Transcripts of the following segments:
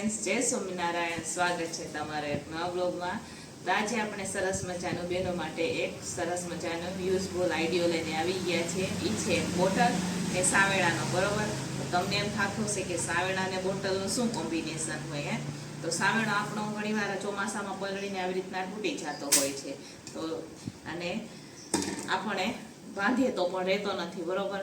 Friends, જય સ્વામિનારાયણ. સ્વાગત છે તમારા એક નવા બ્લોગમાં તો આજે આપણે સરસ મજાનું બહેનો માટે એક સરસ મજાનો યુઝફુલ આઈડિયો લઈને આવી ગયા છે. એ છે બોટલ ને સાવેડાનો બરોબર? તમને એમ થતું હશે કે સાવેડા અને બોટલનું શું કોમ્બિનેશન હોય, હે? તો સાવેડો આપણો ઘણીવાર ચોમાસામાં પલળીને આવી રીતના તૂટી જતો હોય છે. તો અને આપણે બાંધીએ તો પણ રહેતો નથી, બરોબર?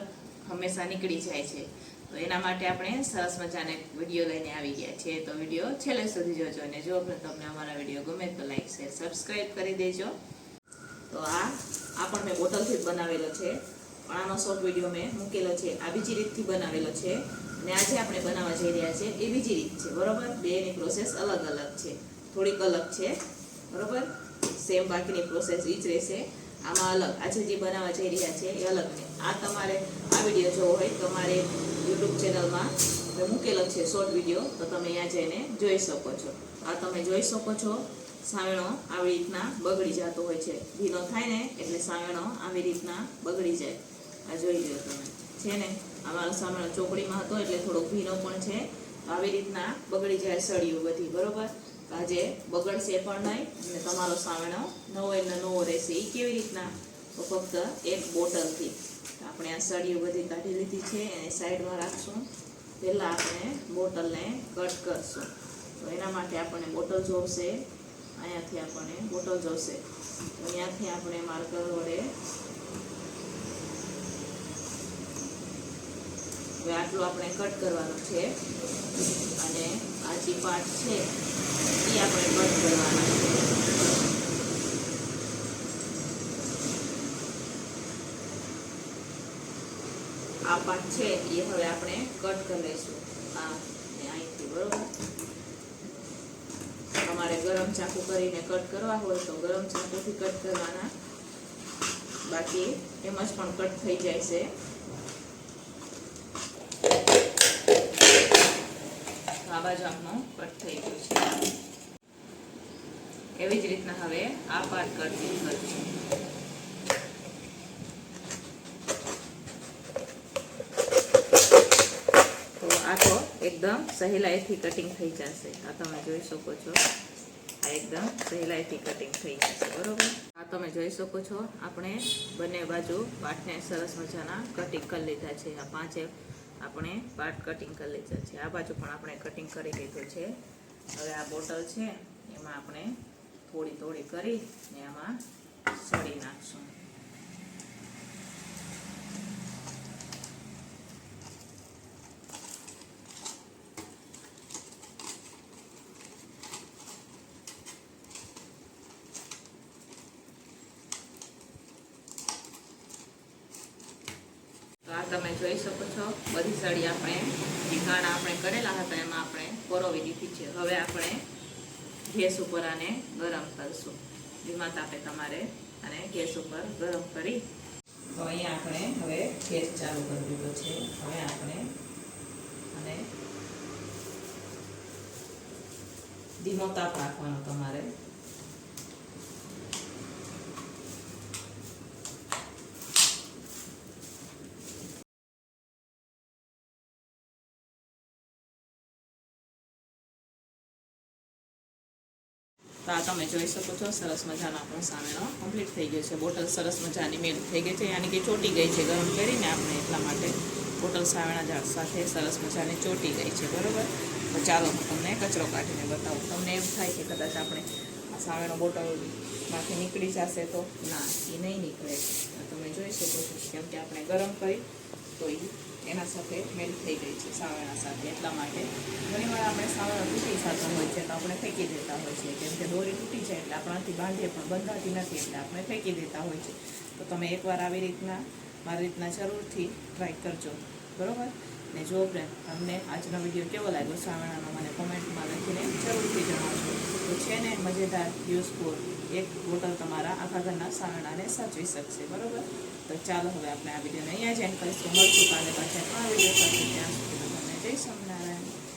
હંમેશા નીકળી જાય છે. તો એના માટે આપણે સરસ મજાને વીડિયો લઈને આવી ગયા છીએ. તો વીડિયો છેલ્લે સુધી જોજો અને જો તમને અમારા વીડિયો ગમે તો લાઈક, શેર સબસ્ક્રાઈબ કરી દેજો. તો આ આ પણ મેં બોટલથી જ બનાવેલો છે. પણ આનો શોર્ટ વીડિયો મેં મૂકેલો છે. આ બીજી રીતથી બનાવેલો છે. અને આજે આપણે બનાવવા જઈ રહ્યા છે એ બીજી રીત છે. બરોબર? બેની પ્રોસેસ અલગ અલગ છે. થોડીક અલગ છે. બરોબર? સેમ બાકીની પ્રોસેસ એ જ રહેશે. આમાં અલગ. આજે જે બનાવવા જઈ રહ્યા છે એ અલગ છે. આ તમારે આ વીડિયો જોવો હોય તો મારે યુટ્યુબ ચેનલમાં મૂકેલો છે શોર્ટ વીડિયો. તો તમે અહીંયા જઈને જોઈ શકો છો. આ તમે જોઈ શકો છો સાવેણો આવી રીતના બગડી જતો હોય છે. ભીનો થાય ને એટલે સાવેણો આવી રીતના બગડી જાય. આ જોઈ લો તમે. છે ને? અમારો સામેનો ચોકડીમાં હતો એટલે થોડોક ભીનો પણ છે. આવી રીતના બગડી જાય સળિયું બધી, બરોબર? આજે બગડશે પણ નહીં અને તમારો સાવણો નવો એટલે નવો રહેશે. એ કેવી રીતના? તો ફક્ત એક બોટલથી. આપણે આ સળીઓ બધી કાઢી લીધી છે એને સાઈડમાં રાખશું. પહેલાં આપણે બોટલને કટ કરશું. તો એના માટે આપણને બોટલ જોશે. અહીંયાથી આપણને બોટલ જોશે. અહીંયાથી આપણે માર્કર વડે હવે આટલું આપણે કટ કરવાનું છે. અને આ જે પાર્ટ છે. આપણે કટ કરવાના આ પાર્ટ છે, એ હવે આપણે કટ કરી લઈશું. આ અહીંથી, બરોબર? તમારે ગરમ ચાકુ કરીને કટ કરવા હોય તો ગરમ ચાકુથી કટ કરવાના. બાકી એમ જ પણ કટ થઈ જાય છે. આ બાજુ આપણું કટ થઈ ગયું છે. એવી જ રીતના હવે આ પાર્ટ કરતી કરશું. તો આ તો એકદમ સહેલાઈથી કટિંગ થઈ જશે. આ તમે જોઈ શકો છો. આ એકદમ સહેલાઈથી કટિંગ થઈ જશે, બરોબર? આ તમે જોઈ શકો છો. આપણે બંને બાજુ પાર્ટને સરસ મજાના કટિંગ કરી લીધા છે. આ પાંચે આપણે પાર્ટ કટિંગ કરી લીધા છે. આ બાજુ પણ આપણે કટિંગ કરી લીધું છે. હવે આ બોટલ છે, એમાં આપણે થોડી થોડી કરી એમાં સળી નાખશું. તો આ તમે જોઈ શકો છો, બધી સળી આપણે ઠીકાણા આપણે કરેલા હતા, એમાં આપણે પરોવી દીધી છે હવે આપણે ગેસ ઉપર આને ગરમ કરશું. ધીમા તાપે તમારે અને ગેસ ઉપર ગરમ કરી તો અહીંયા આપણે હવે ગેસ ચાલુ કરી દીધો છે. હવે આપણે અને ધીમો તાપ રાખવાનો તમારે તો આ તમે જોઈ શકો છો, સરસ મજાનો આપણો સામેનો કમ્પ્લીટ થઈ ગયો છે. બોટલ સરસ મજાની મેળ થઈ ગઈ છે, યાની કે ચોટી ગઈ છે, ગરમ કરીને આપણે એટલા માટે બોટલ સાવેણા ઝાડ સાથે સરસ મજાની ચોટી ગઈ છે, બરોબર? તો ચાલો હું તમને કચરો કાઢીને બતાવું. તમને એમ થાય કે કદાચ આપણે આ સાવેણો બોટલમાંથી નીકળી જશે તો? ના એ નહીં નીકળે. તમે જોઈ શકો છો, કેમ કે આપણે ગરમ કરી તો એના સાથે મેળ થઈ ગઈ છે સાવેણા સાથે એટલા માટે. ઘણીવાર આપણે સાવેણા તૂટી જતા હોય છે તો આપણે ફેંકી દેતા હોય છે. કેમ કે દોરી તૂટી જાય એટલે આપણાથી બાંધીએ પણ બંધાતી નથી એટલે આપણે ફેંકી દેતા હોય છે. તો તમે એકવાર આવી રીતના, મારી રીતના જરૂરથી ટ્રાય કરજો. બરોબર? ને જો ફ્રેન્ડ તમને આજનો વીડિયો કેવો લાગ્યો સાવણાનો મને કોમેન્ટમાં લખીને જરૂરથી જણાવજો. તો છે ને, મજેદાર યુઝફુલ એક બોટલ તમારા આખા ઘરના સાવણાને સાચવી શકશે, બરોબર? તો ચાલો હવે આપણે આ વિડીયોને અહીંયા જ એન્ડ કરીશું. મળશું કાલે પાછા આ વીડિયો સાથે. ત્યાં સુધી તમને જય સ્વામિનારાયણ.